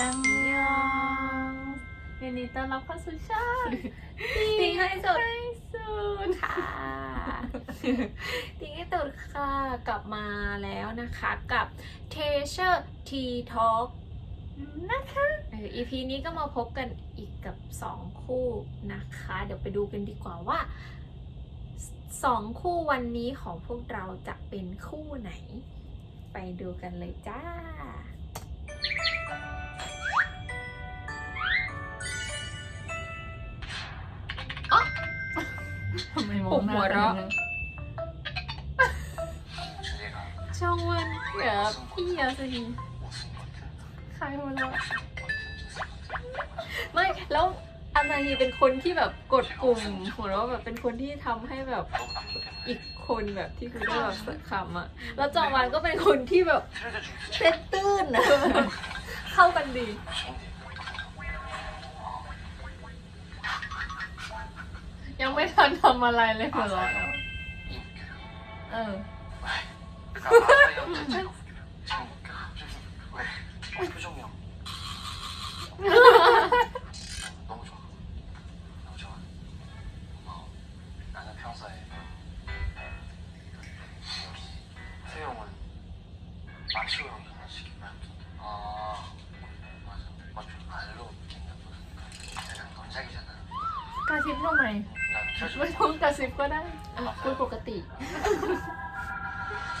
อันยองยินดีต้อนรับเข้าสู่ช่องติงให้สุดให้สุดค่ะติงให้สุดค่ะ กลับมาแล้วนะคะกับ t e a s u r e Tea Talk นะคะเออ EP นี้ก็มาพบกันอีกกับ 2 คู่นะคะ เดี๋ยวไปดูกันดีกว่าว่า 2 คู่วันนี้ของพวกเราจะเป็นคู่ไหน ไปดูกันเลยจ้า ปลุกหัวเราะชองวันเดี๋ยวพี่ยาสิใครหัวเราะไม่แล้วอันนาฮีเป็นคนที่แบบกดกลุ่มหัวเราะแบบเป็นคนที่ทำให้แบบอีกคนแบบที่คือได้แบบขำอะแล้วจองวันก็เป็นคนที่แบบเต้นตื้นอะเข้ากันดี ยังไม่ทันทำอะไรเลยหัวเราะแล้วเออ 그러니까 아사히 형 자체가 웃겨요. 지금 웃겨. 왜? 어, 표정이 형. 너무 좋아. 너무 좋아. 고마워. 나는 평소에 역시 태우 형은 마초 형 형식이야. 아 맞아. 마초 말로 생각보다 약간 넌작이잖아. กระซิบทำไม 난 ไม่ 켜줘. ต้องกระซิบก็ได้ อ่ะคุยปกติ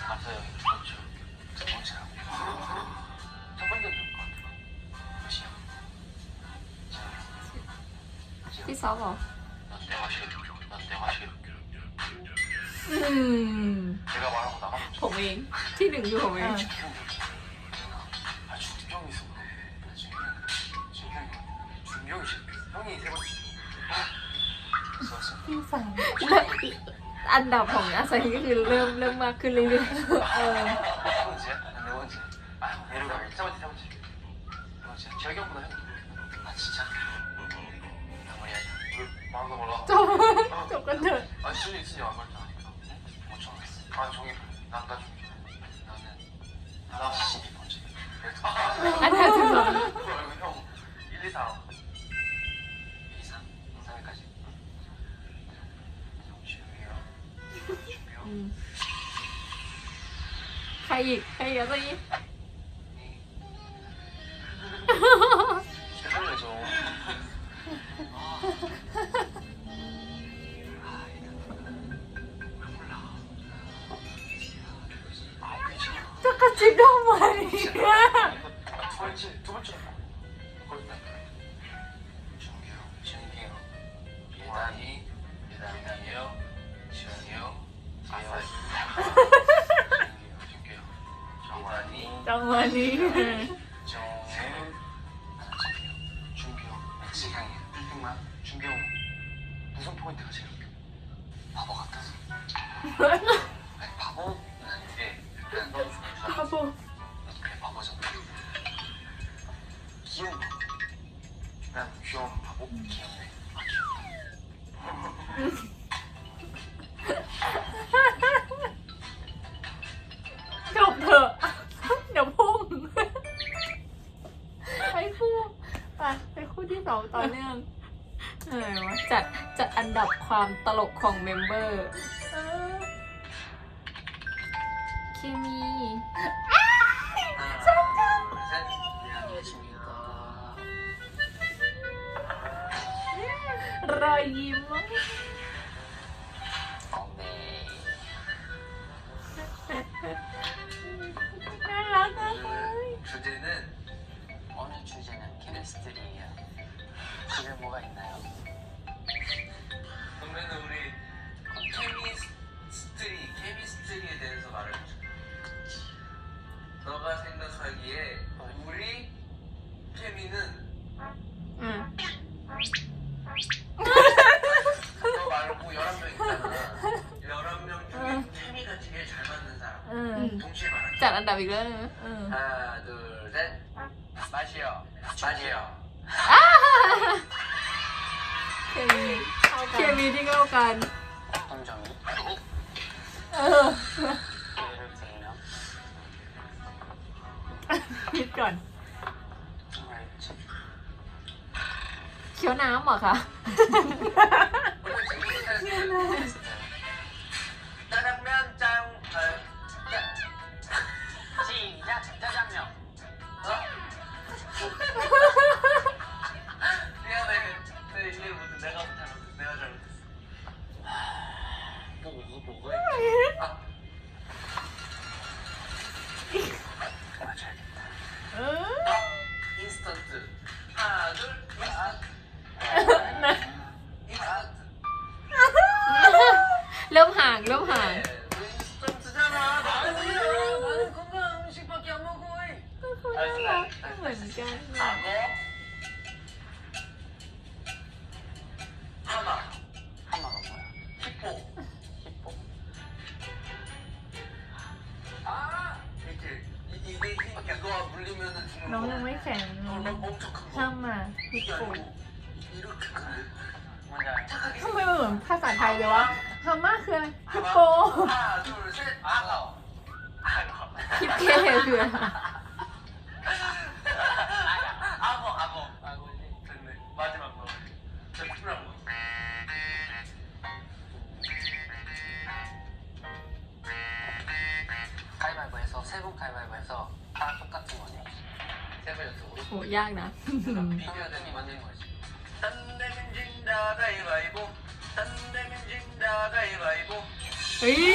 마사 형이 두 번째, 두 번째라고. 첫 번째는 누굴 것 같아? 몇이야? 자, พี่ซอฟบอก 난 내가 제일 난 내가 제일 อืม 내가 말하고 나가면 ผมเอง ที่หนึ่งคือผมเอง 아. 기분 좋지. 아 준경이 있어 그래. 준경이 준경이 준경이 제일 형이 세 번째. 좋 았어. พี่สาว อันดับของอาซาฮีก็คือเริ่มเริ่มมากขึ้นเรื่อย เออ 세 번째야? 난네 번째. 아 내려가. 세 번째 세 번째. 세 번째. 재혁이 형보다 형. 아 진짜. 마무리하자. 마음도 몰라. จบจบกันเถอะ 아 준이 있으니 안 말도 하니까. 못 정했어. 아 종이 난나 종이. 나는 나 Yeah. สองต่อเนื่องะจัดจัดอันดับความตลกของเมมเบอร์ เคมมี่ฉันรอยยิ้ม ดอันดับอีกแล้วนะ เออ 하나, 둘, 셋. 맛이요. 맛이요. เคมีเคมีที่เข้ากัน 동정이. เออ 예를 들면 คิดก่อน 정말 ยวน้ำเหรอคะ 원래 재밌는 짜장면 하나 둘셋 악어 악어 คิดเท่คืออะไร 악어 악어 악어지 됐네 마지막 거 저 푸란 거 가위바위보해서 세 번 가위바위보해서 다 똑같은 거네 세 번이었어 โหยากนะ 비교해야 되는 만드는 거지 딴 데면 진다 가위바위보 딴 데면 진다 가위바위보 에이.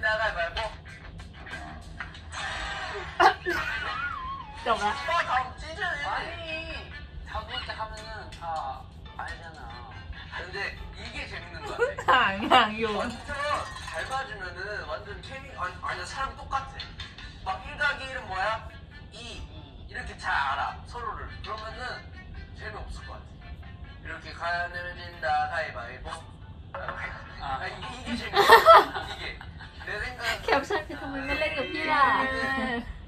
나가 말고. 懂了。다 찢어내. 아니 다 그렇게 하면은 다 알잖아. 근데 이게 재밌는 거 같아. 痒痒哟。 완전 잘 맞으면은 완전 케미 완전 사람 똑같아. 막 1과 1은 뭐야? 2 이렇게 잘 알아 서로를. 그러면은 재미없을 것 같아. 이렇게 가야해진다 가위바위보. 아, 이게, 이게 재밌어. 이게. 내 생각은. แคปชั่นคือทำไมไม่เล่นกับพี่ล่ะ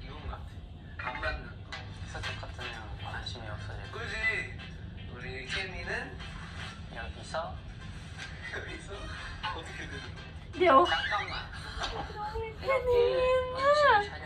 이건 같아. 안 맞는 거. 그래서 똑같으면 관심이 없어질 거야. 그지? 우리 케미는 여기서 여기서 어떻게 되는 거야? เดี๋ยว 잠깐만 แค่นี้เองอะ 열심히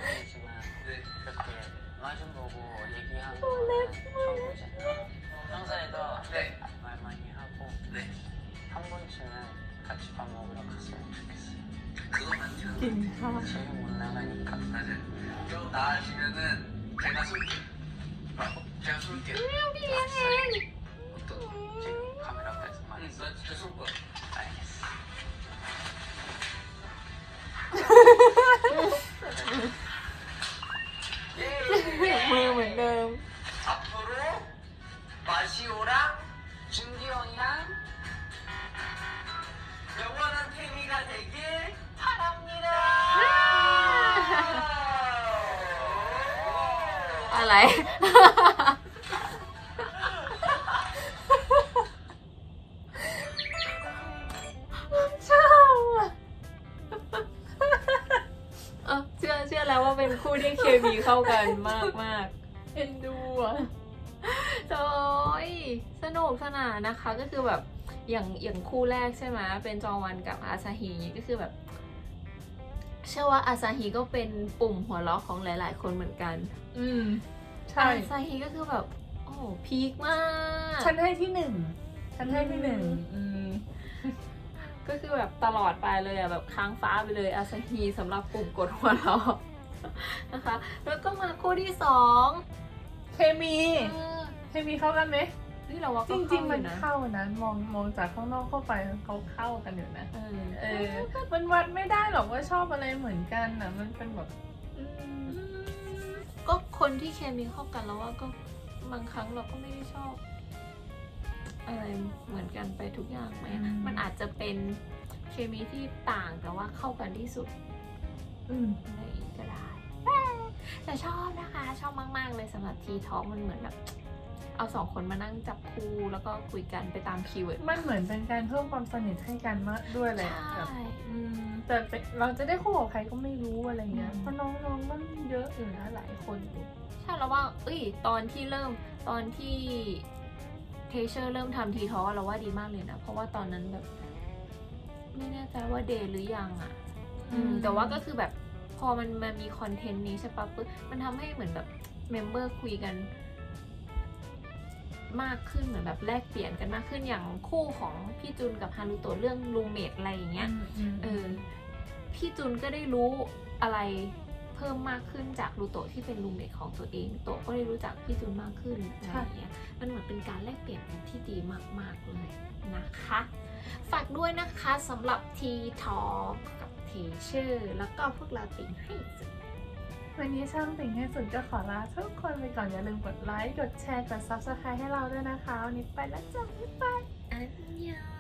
อะไร ชอบอะเออเชื่อเชื่อแล้วว่าเป็นคู่ที่เคมีเข้ากันมากมากเอ็นดูอะๆโอ้ยสนุกสนานนะคะ ก็คือแบบอย่างอย่างคู่แรกใช่ไหมเป็นจองวันกับอาซาฮีก็คือแบบเชื่อว่าอาซาฮีก็เป็นปุ่มหัวเราะของหลาย ๆ คนเหมือนกัน อืม ใช่อาซาฮีก็คือแบบ โอ้โหพีคมาก ฉันให้ที่หนึ่งฉันให้ที่หนึ่งอืมก็คือแบบตลอดไปเลยอะแบบค้างฟ้าไปเลยอาซาฮีสำหรับปุ่มกดหัวเราะนะคะ แล้วก็มาคู่ที่สองเคมีเคมีเข้ากันไหมนี่เราว่าจก็ริงๆมันนะเข้านะมองมองจากข้างนอกเข้าไปเขาเข้ากันอยู่นะเออเออมันวัดไม่ได้หรอกว่าชอบอะไรเหมือนกันอะ มันเป็นแบบอืม ก็คนที่เคมีเข้ากันแล้วว่าก็บางครั้งเราก็ไม่ได้ชอบ อะไรเหมือนกันไปทุกอย่างไหมอะมันอาจจะเป็นเคมีที่ต่างแต่ว่าเข้ากันที่สุด อืมอะไรอย่างนี้ก็ได้ แต่ชอบนะคะ ชอบมาก ๆ เลยสำหรับทีท็อกมันเหมือนแบบ เอาสองคนมานั่งจับคู่แล้วก็คุยกันไปตามคีย์เวิร์ดมันเหมือนเป็นการเพิ่มความสนิทให้กันมากด้วยเลยใช่แบบอืมแต่เป็นเราจะได้คู่กับใครก็ไม่รู้อะไรเงี้ยอืมเพราะน้องๆมันเยอะอยู่นะหลายคนอยู่ใช่แล้วว่าเอ้ยตอนที่เริ่มตอนที่เทเชอร์เริ่มทำทีทอเราว่าดีมากเลยนะ เพราะว่าตอนนั้นแบบ ไม่แน่ใจว่าเดย์หรือยังอะ่ะอืมแต่ว่าก็คือแบบพอมันมันมีคอนเทนต์นี้ใช่ปะปึ๊บมันทำให้เหมือนแบบเมมเบอร์คุยกัน มากขึ้นเหมือนแบบแลกเปลี่ยนกันมากขึ้นอย่างคู่ของพี่จุนกับฮารุโตะเรื่องรูเมทอะไรอย่างเงี้ยเออพี่จุนก็ได้รู้อะไรเพิ่มมากขึ้นจากรูโตะที่เป็นรูเมทของตัวเองโตะก็ได้รู้จักพี่จุนมากขึ้นอะไรอย่างเงี้ยมันเหมือนเป็นการแลกเปลี่ยนกันที่ดีมาก ๆเลยนะคะ ฝากด้วยนะคะสำหรับ T Talk กับ T ชื่อแล้วก็พวกเราติ่งให้สุด วันนี้ช่างติ่งให้สุดก็ขอลาทุกคนไปก่อนอย่าลืมกดไลค์ กดแชร์ กด subscribe ให้เราด้วยนะคะ วันนี้ไปแล้วจ้ะบ๊ายบายอันยอง